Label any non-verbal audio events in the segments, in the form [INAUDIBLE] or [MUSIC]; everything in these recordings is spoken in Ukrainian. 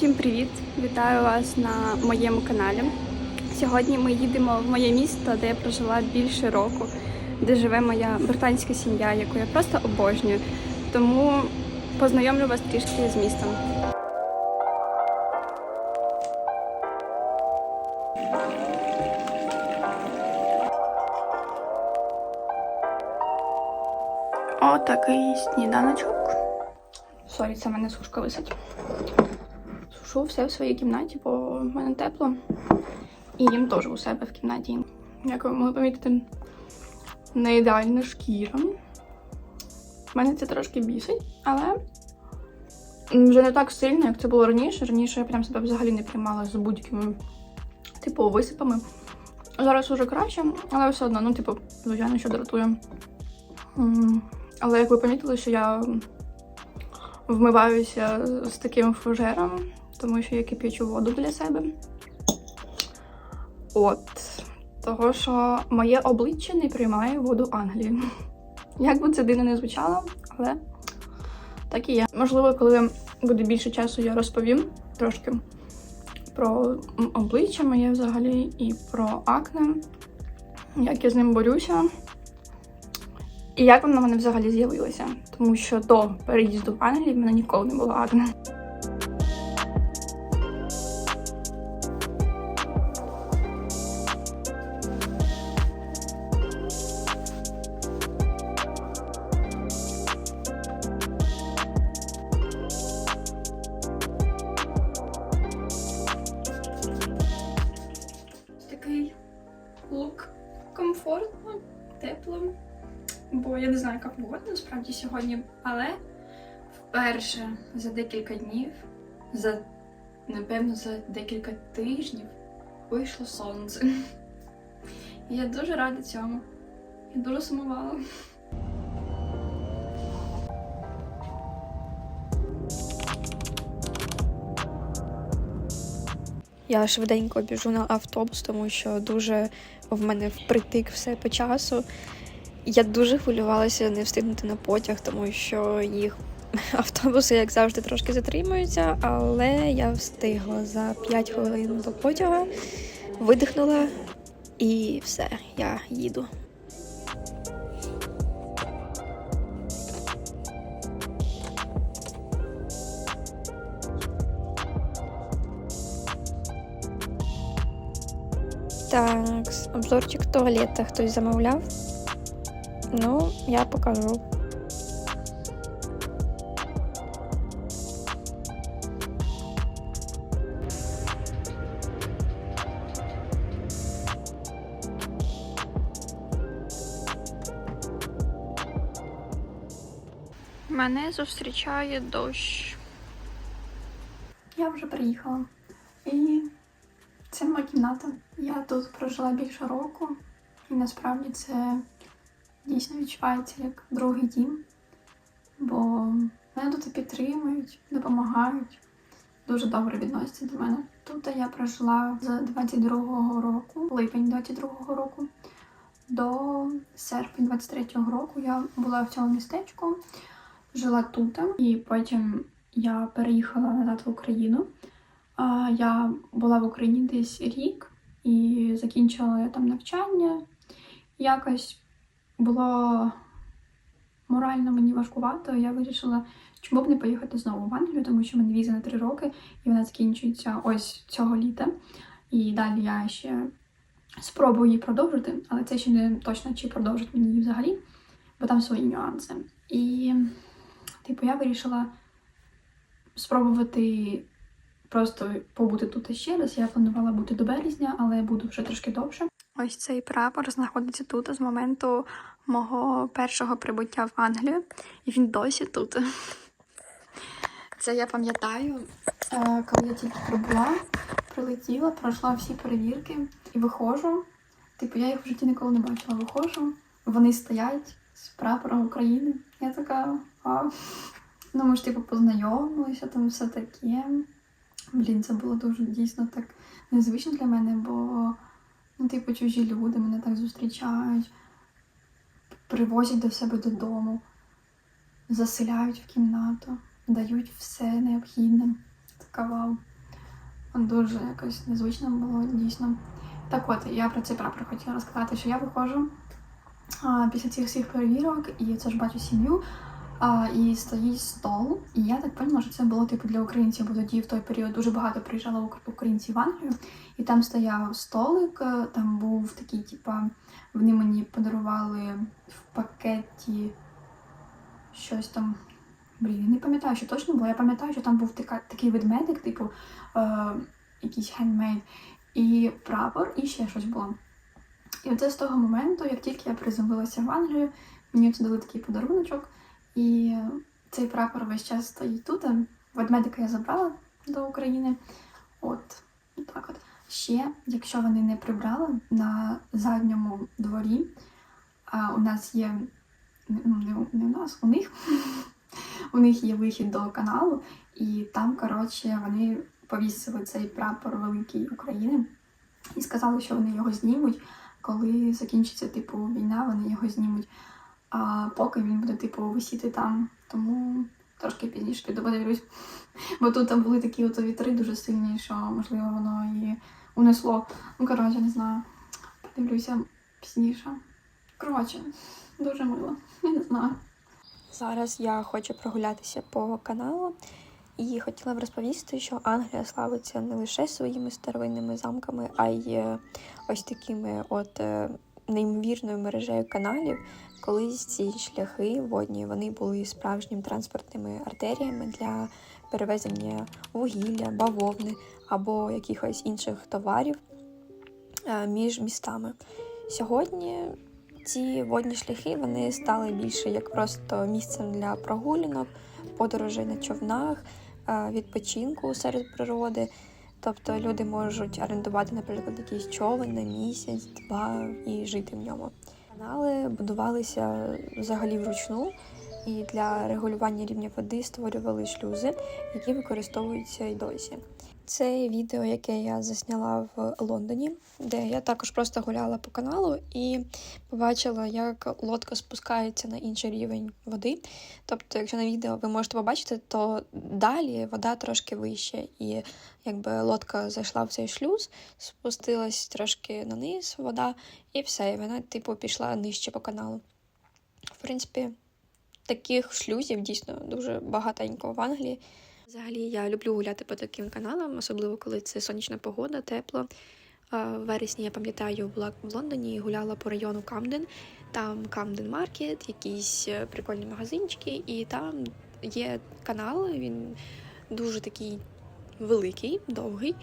Усім привіт! Вітаю вас на моєму каналі. Сьогодні ми їдемо в моє місто, де я прожила більше року, де живе моя британська сім'я, яку я просто обожнюю. Тому познайомлю вас трішки з містом. Отакий сніданочок. Сорі, це в мене сушка висить. Сушу все в своїй кімнаті, бо в мене тепло. І їм теж у себе в кімнаті. Як ви могли помітити, не ідеальна шкіра. Мене це трошки бісить, але вже не так сильно, як це було раніше. Раніше я прям себе взагалі не приймала з будь-якими типу висипами. Зараз уже краще, але все одно, ну, типу, звичайно, що дратує. Але як ви помітили, що я вмиваюся з таким фужером, тому що я кип'ячу воду для себе. От. Того, що моє обличчя не приймає воду Англії. [LAUGHS] Як би це дивно не звучало, але так і є. Можливо, коли буде більше часу, я розповім трошки про обличчя моє взагалі і про акне, як я з ним борюся. І як воно в мене взагалі з'явилося? Тому що до переїзду в Англію в мене ніколи не було акне. Вперше за декілька днів, за напевно за декілька тижнів вийшло сонце. І я дуже рада цьому. Я дуже сумувала. Я швиденько біжу на автобус, тому що дуже в мене впритик все по часу. Я дуже хвилювалася не встигнути на потяг, тому що їх автобуси, як завжди, трошки затримуються, але я встигла за 5 хвилин до потяга, видихнула і все, я їду. Так, обзорчик туалета хтось замовляв. Ну, я покажу. Мене зустрічає дощ. Я вже приїхала. І це моя кімната. Я тут прожила більше року, і насправді це дійсно відчувається як другий дім. Бо мене тут підтримують, допомагають, дуже добре відносяться до мене. Тут я прожила з 22-го року, липень 22-го року, до серпня 23-го року я була в цьому містечку, жила тут, і потім я переїхала назад в Україну. Я була в Україні десь рік і закінчила я там навчання. Якось було морально мені важкувато. Я вирішила, чому б не поїхати знову в Англію, тому що в мене віза на три роки, і вона закінчується ось цього літа. І далі я ще спробую її продовжити, але це ще не точно, чи продовжить мені її взагалі, бо там свої нюанси. І, типу, я вирішила спробувати просто побути тут ще раз. Я планувала бути до березня, але буду вже трошки довше. Ось цей прапор знаходиться тут з моменту мого першого прибуття в Англію, і він досі тут. Це я пам'ятаю, е, коли я тільки прибула, прилетіла, пройшла всі перевірки і виходжу. Типу, я їх в житті ніколи не бачила. Виходжу, вони стоять з прапором України. Я така, Ну, ми ж типу познайомилися, там все таке. Блін, це було дуже дійсно так незвично для мене, бо ну, типу, чужі люди мене так зустрічають, привозять до себе додому, заселяють в кімнату, дають все необхідне. Така вау. Дуже якось незвично було дійсно. Так от, я про цей прапор хотіла розказати, що я виходжу а, після цих всіх перевірок, і це ж бачу сім'ю. А, і стоїть стол, і я так поняла, що це було типу для українців, бо тоді в той період дуже багато приїжджало ук- українців в Англію, і там стояв столик, е, там був такий, типа, вони мені подарували в пакеті щось там. Блін, я не пам'ятаю, що точно було. Я пам'ятаю, що там був така, такий ведмедик, типу, е, якийсь хендмейд, і прапор, і ще щось було. І оце з того моменту, як тільки я приземлилася в Англію, мені це дали такий подаруночок, і цей прапор весь час стоїть тут. Ведмедика я забрала до України. От, так от. Ще, якщо вони не прибрали на задньому дворі, а у нас є ну, не, не у нас, у них. [LAUGHS] У них є вихід до каналу, і там, коротше, вони повісили цей прапор великий України і сказали, що вони його знімуть, коли закінчиться типу війна, вони його знімуть. А поки він буде типу висіти там. Тому трошки пізніше піду подивлюсь. Бо тут там були такі от вітри дуже сильні, що можливо воно і унесло. Ну, коротше, не знаю. Подивлюся пізніше. Коротше, дуже мило. [LAUGHS] Я не знаю. Зараз я хочу прогулятися по каналу і хотіла б розповісти, що Англія славиться не лише своїми старовинними замками, а й е, ось такими от е, неймовірною мережею каналів. Колись ці шляхи водні вони були справжніми транспортними артеріями для перевезення вугілля, бавовни або якихось інших товарів е, між містами. Сьогодні ці водні шляхи вони стали більше як просто місцем для прогулянок, подорожей на човнах, е, відпочинку серед природи. Тобто люди можуть орендувати, наприклад, якийсь човен на місяць, два і жити в ньому. Канали будувалися взагалі вручну, і для регулювання рівня води створювали шлюзи, які використовуються й досі. Це відео, яке я засняла в Лондоні, де я також просто гуляла по каналу і побачила, як лодка спускається на інший рівень води. Тобто, якщо на відео ви можете побачити, то далі вода трошки вище, і якби лодка зайшла в цей шлюз, спустилась трошки на низ вода, і все, і вона, типу, пішла нижче по каналу. В принципі, таких шлюзів дійсно дуже багатенько в Англії. Взагалі я люблю гуляти по таким каналам, особливо коли це сонячна погода, тепло. В вересні я пам'ятаю, була в Лондоні і гуляла по району Камден. Там Камден Маркет, якісь е, прикольні магазинчики, і там є канал, він дуже такий великий, довгий.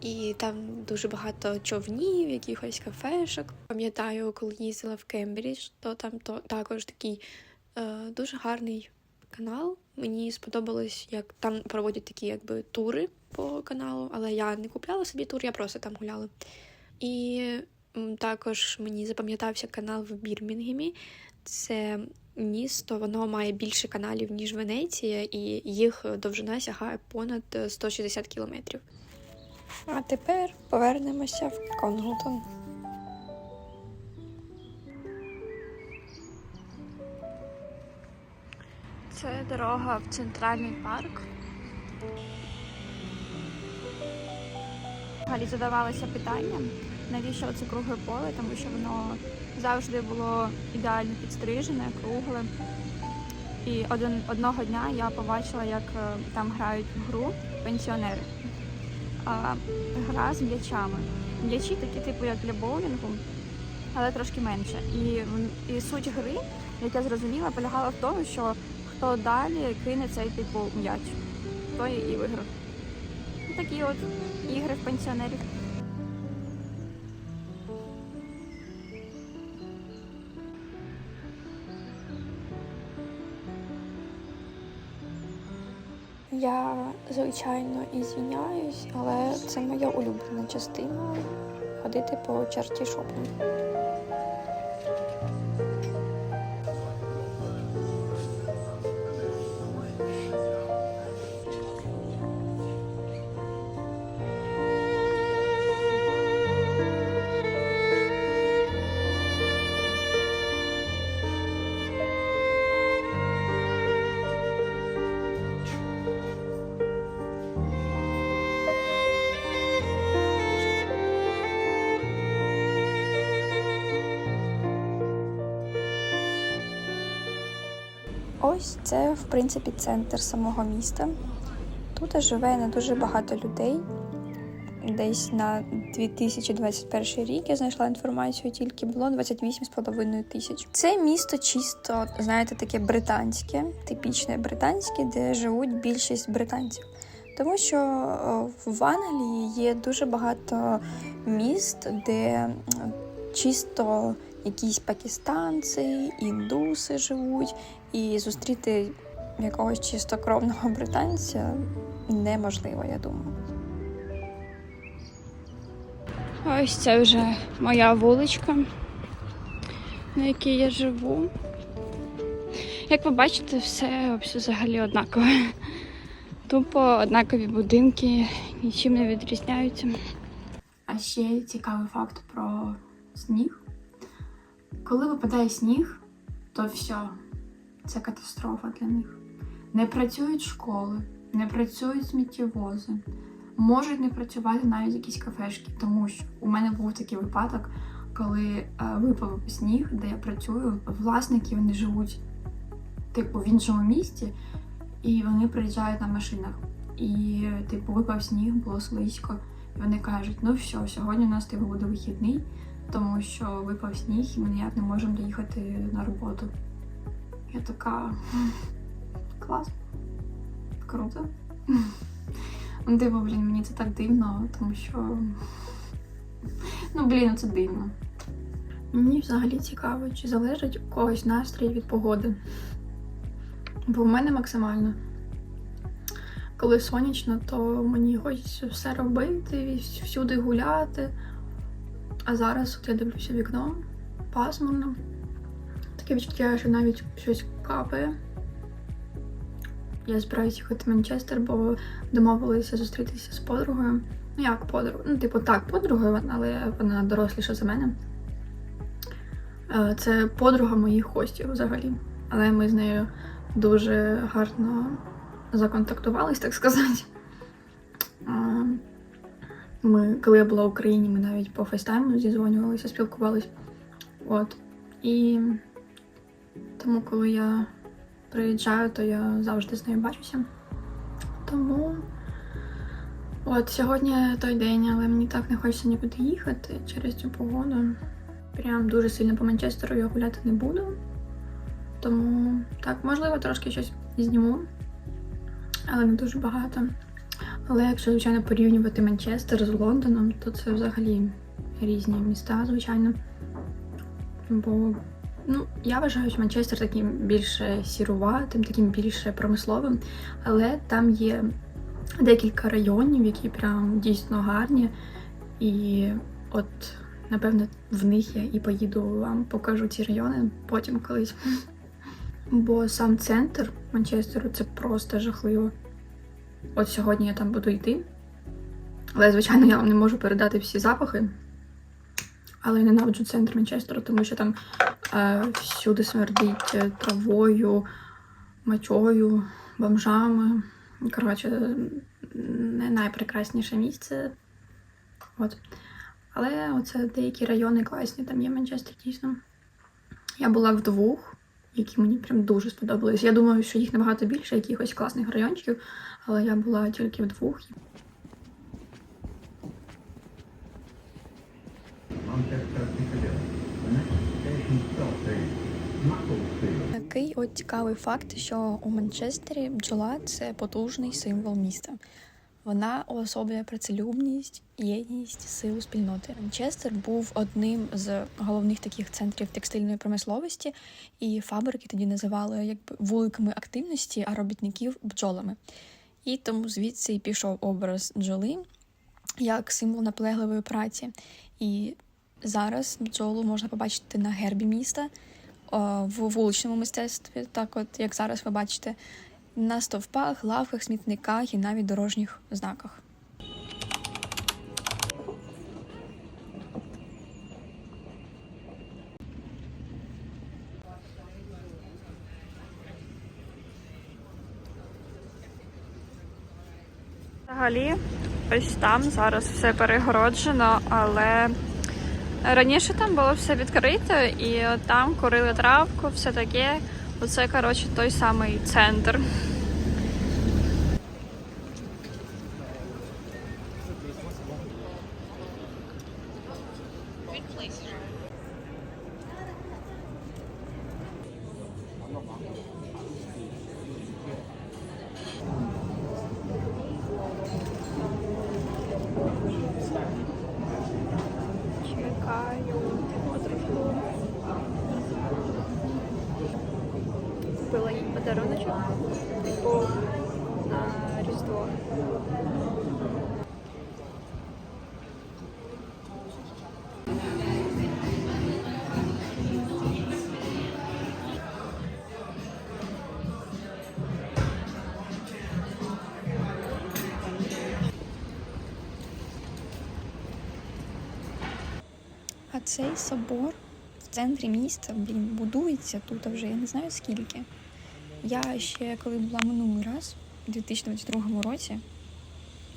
І там дуже багато човнів, якихось кафешок. Пам'ятаю, коли їздила в Кембридж, то там то також такий е, дуже гарний канал. Мені сподобалось, як там проводять такі якби тури по каналу, але я не купляла собі тур, я просто там гуляла. І також мені запам'ятався канал в Бірмінгемі. Це місто, воно має більше каналів, ніж Венеція, і їх довжина сягає понад е, 160 кілометрів. А тепер повернемося в Конгутон. Це дорога в центральний парк. Взагалі задавалося питанням, навіщо це кругле поле, тому що воно завжди було ідеально підстрижене, кругле. І один, одного дня я побачила, як е, там грають в гру пенсіонери. А, гра з м'ячами. М'ячі такі, типу, як для боулінгу, але трошки менше. І, і суть гри, як я зрозуміла, полягала в тому, що хто далі кине цей типу м'яч, той і виграв. Ну, Такі от ігри в пенсіонерів. Я, звичайно, і звіняюсь, але це моя улюблена частина ходити по черті шопу. Ось це, в принципі, центр самого міста. Тут живе не дуже багато людей. Десь на 2021 рік я знайшла інформацію, тільки було 28,5 тисяч. Це місто чисто, знаєте, таке британське, типічне британське, де живуть більшість британців. Тому що в Англії є дуже багато міст, де чисто якісь пакистанці, індуси живуть, і зустріти якогось чистокровного британця неможливо, я думаю. Ось це вже моя вуличка, на якій я живу. Як ви бачите, все взагалі однакове. Тупо однакові будинки, нічим не відрізняються. А ще цікавий факт про сніг. Коли випадає сніг, то все, це катастрофа для них. Не працюють школи, не працюють сміттєвози, можуть не працювати навіть якісь кафешки, тому що у мене був такий випадок, коли е, випав сніг, де я працюю, власники вони живуть типу в іншому місті, і вони приїжджають на машинах. І, типу, випав сніг, було слизько. І вони кажуть, ну все, сьогодні у нас типу буде вихідний, тому що випав сніг, і ми ніяк не можемо доїхати на роботу. Я така клас, круто. Ну, типу, блін, мені це так дивно, тому що. Ну, блін, це дивно. Мені взагалі цікаво, чи залежить у когось настрій від погоди. Бо в мене максимально. Коли сонячно, то мені хочеться все робити, всюди гуляти. А зараз от я дивлюся вікно, пасмурно. Таке відчуття, що навіть щось капає. Я збираюся їхати в Манчестер, бо домовилися зустрітися з подругою. Ну, як подругою? Ну, типу, так, подругою, але вона доросліша за мене. Е, Це подруга моїх хостів взагалі. Але ми з нею дуже гарно законтактувались, так сказати. Ми, коли я була в Україні, ми навіть по фейстайму зізвонювалися, спілкувалися. От. І тому, коли я приїжджаю, то я завжди з нею бачуся. Тому от сьогодні той день, але мені так не хочеться нікуди їхати через цю погоду. Прям дуже сильно по Манчестеру я гуляти не буду. Тому так, можливо, трошки щось зніму, але не дуже багато. Але якщо, звичайно, порівнювати Манчестер з Лондоном, то це взагалі різні міста, звичайно. Бо ну, я вважаю, що Манчестер таким більше сіруватим, таким більше промисловим, але там є декілька районів, які прям дійсно гарні. І от, напевно, в них я і поїду вам покажу ці райони потім колись. Бо сам центр Манчестеру це просто жахливо. От сьогодні я там буду йти. Але, звичайно, я вам не можу передати всі запахи. Але я ненавиджу центр Манчестеру, тому що там е, всюди смердить е, травою, мочою, бомжами. Коротше, не найпрекрасніше місце. От. Але оце деякі райони класні, там є Манчестер дійсно. Я була в двох, які мені прям дуже сподобались. Я думаю, що їх набагато більше, якихось класних райончиків, але я була тільки в двох. Такий от цікавий факт, що у Манчестері бджола це потужний символ міста. Вона уособлює працелюбність, єдність, силу спільноти. Манчестер був одним з головних таких центрів текстильної промисловості, і фабрики тоді називали якби вуликами активності, а робітників бджолами. І тому звідси пішов образ бджоли як символ наполегливої праці. І зараз бджолу можна побачити на гербі міста в вуличному мистецтві, так от як зараз ви бачите, на стовпах, лавках, смітниках і навіть дорожніх знаках. Взагалі, ось там зараз все перегороджено, але раніше там було все відкрито, і там курили травку, все таке. Оце, коротше, той самий центр. Чекаю подругу. Купила їй подаруночок, типу на Різдво. Цей собор в центрі міста, блін, будується тут вже я не знаю скільки. Я ще коли була минулий раз, у 2022 році,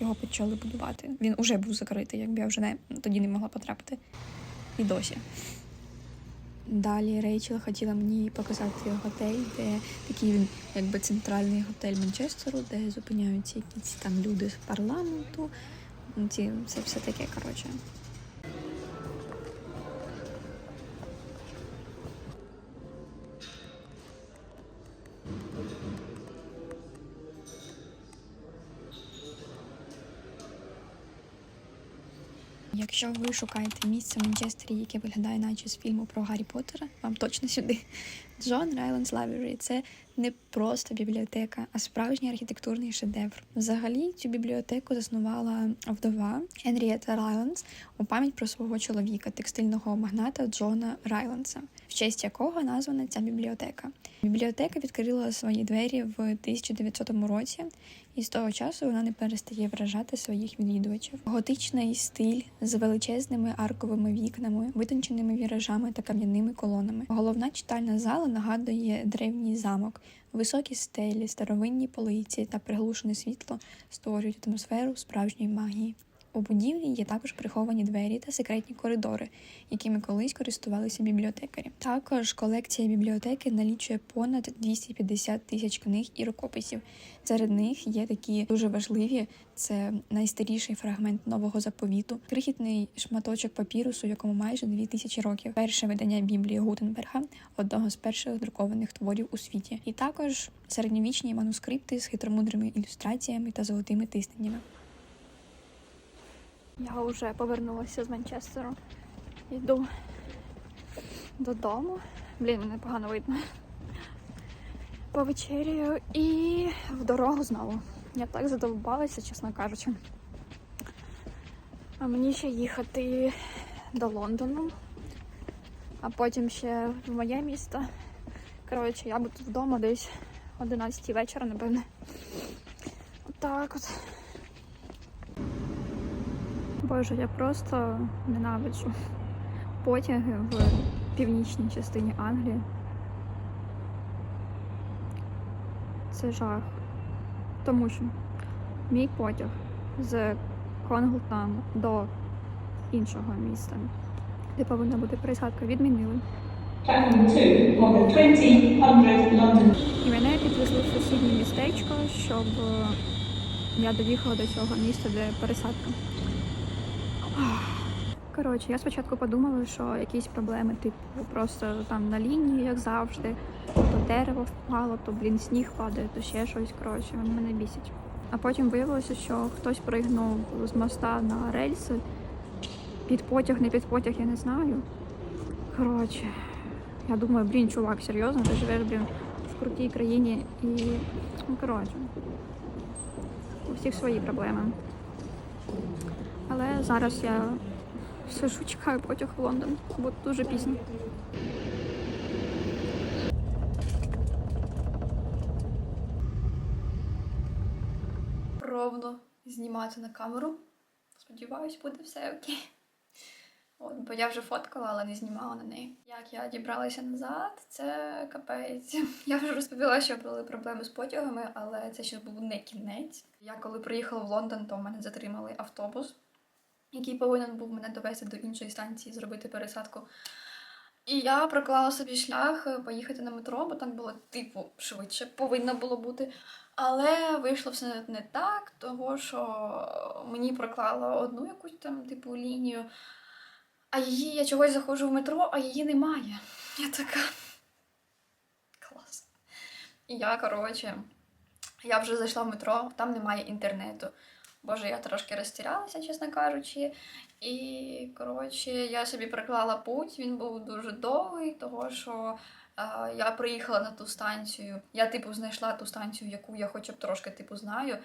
його почали будувати. Він уже був закритий, якби я вже не, тоді не могла потрапити. І досі. Далі Рейчел хотіла мені показати готель, де такий він, якби центральний готель Манчестеру, де зупиняються якісь там люди з парламенту. Ці, це все таке, коротше. Якщо ви шукаєте місце в Манчестері, яке виглядає наче з фільму про Гаррі Поттера, вам точно сюди. Джон Райландс Library – це не просто бібліотека, а справжній архітектурний шедевр. Взагалі цю бібліотеку заснувала вдова Енрієта Райландс у пам'ять про свого чоловіка, текстильного магната Джона Райландса, в честь якого названа ця бібліотека. Бібліотека відкрила свої двері в 1900 році, і з того часу вона не перестає вражати своїх відвідувачів. Готичний стиль з величезними арковими вікнами, витонченими віражами та кам'яними колонами. Головна читальна зала нагадує древній замок. Високі стелі, старовинні полиці та приглушене світло створюють атмосферу справжньої магії. У будівлі є також приховані двері та секретні коридори, якими колись користувалися бібліотекарі. Також колекція бібліотеки налічує понад 250 тисяч книг і рукописів. Серед них є такі дуже важливі: це найстаріший фрагмент нового заповіту, крихітний шматочок папірусу, якому майже 2000 років, перше видання Біблії Гутенберга, одного з перших друкованих творів у світі, і також середньовічні манускрипти з хитромудрими ілюстраціями та золотими тисненнями. Я вже повернулася з Манчестеру. Йду додому. Блін, мене погано видно. Повечеряю і в дорогу знову. Я так задовбалася, чесно кажучи. А мені ще їхати до Лондону, а потім ще в моє місто. Коротше, я буду вдома десь 11 вечора, напевне. Отак от. Боже, я просто ненавиджу потяги в північній частині Англії. Це жах. Тому що мій потяг з Конглтану до іншого міста, де повинна бути пересадка, відмінили. Platform 2 on the 2000 London І мене підвезли в сусіднє містечко, щоб я доїхала до цього міста, де пересадка. Коротше, я спочатку подумала, що якісь проблеми, типу, просто там на лінії, як завжди, то дерево впало, то блін сніг падає, то ще щось. Коротше, вони мене бісять. А потім виявилося, що хтось пригнув з моста на рельси. Під потяг, не під потяг, я не знаю. Коротше, я думаю, блін, чувак, серйозно, ти живеш, блін, в крутій країні і. Ну, коротше. У всіх свої проблеми. Але зараз я сижу, чекаю потяг в Лондон, бо дуже пізно. ровно знімати на камеру. Сподіваюсь, буде все окей. От, бо я вже фоткала, але не знімала на неї. Як я дібралася назад, це капець. Я вже розповіла, що були проблеми з потягами, але це ще був не кінець. Я коли приїхала в Лондон, то в мене затримали автобус, який повинен був мене довести до іншої станції, зробити пересадку. І я проклала собі шлях е, поїхати на метро, бо так було типу швидше, повинно було бути. Але вийшло все не так, того що мені проклала одну якусь там типу лінію, а її я чогось заходжу в метро, а її немає. Я така. Клас. І я, коротше, я вже зайшла в метро, там немає інтернету. Боже, я трошки розтірялася, чесно кажучи. І, коротше, я собі приклала путь, він був дуже довгий, того що е, я приїхала на ту станцію. Я, типу, знайшла ту станцію, яку я хоча б трошки типу, знаю.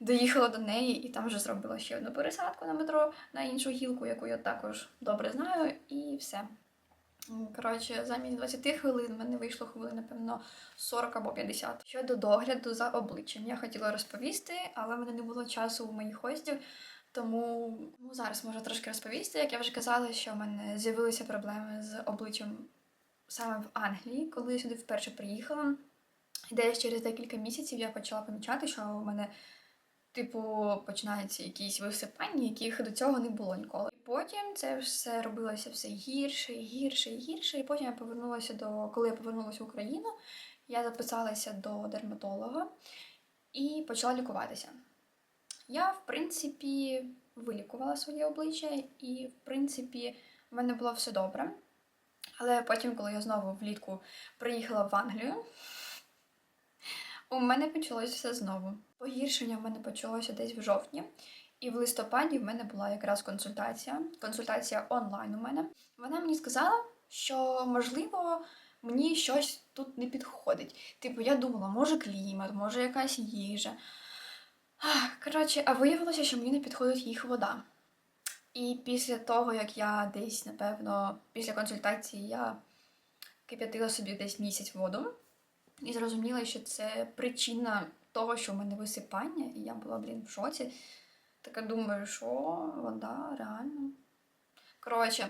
Доїхала до неї і там вже зробила ще одну пересадку на метро на іншу гілку, яку я також добре знаю, і все. Коротше, замість 20 хвилин в мене вийшло хвилин, напевно, 40 або 50. Щодо догляду за обличчям, я хотіла розповісти, але в мене не було часу у моїх хостів. Тому ну, зараз можу трошки розповісти. Як я вже казала, що в мене з'явилися проблеми з обличчям саме в Англії, коли я сюди вперше приїхала. І десь через декілька місяців я почала помічати, що у мене, типу, починаються якісь висипання, яких до цього не було ніколи. Потім це все робилося все гірше, гірше, і гірше. І потім я повернулася до коли я повернулася в Україну, я записалася до дерматолога і почала лікуватися. Я, в принципі, вилікувала своє обличчя, і, в принципі, в мене було все добре. Але потім, коли я знову влітку приїхала в Англію, у мене почалося все знову. Погіршення в мене почалося десь в жовтні, і в листопаді в мене була якраз консультація. Консультація онлайн у мене. Вона мені сказала, що можливо мені щось тут не підходить. Типу, я думала, може клімат, може якась їжа. Коротше, а виявилося, що мені не підходить їх вода. І після того, як я десь, напевно, після консультації я кип'ятила собі десь місяць воду і зрозуміла, що це причина того, що в мене висипання, і я була, блін, в шоці. Така думаю, що вода, реально. Коротше,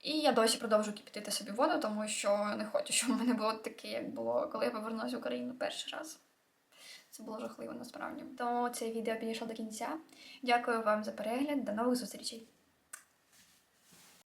і я досі продовжую кипятити собі воду, тому що не хочу, щоб в мене було таке, як було, коли я повернулася в Україну перший раз. Це було жахливо насправді. Тому це відео підійшло до кінця. Дякую вам за перегляд. До нових зустрічей!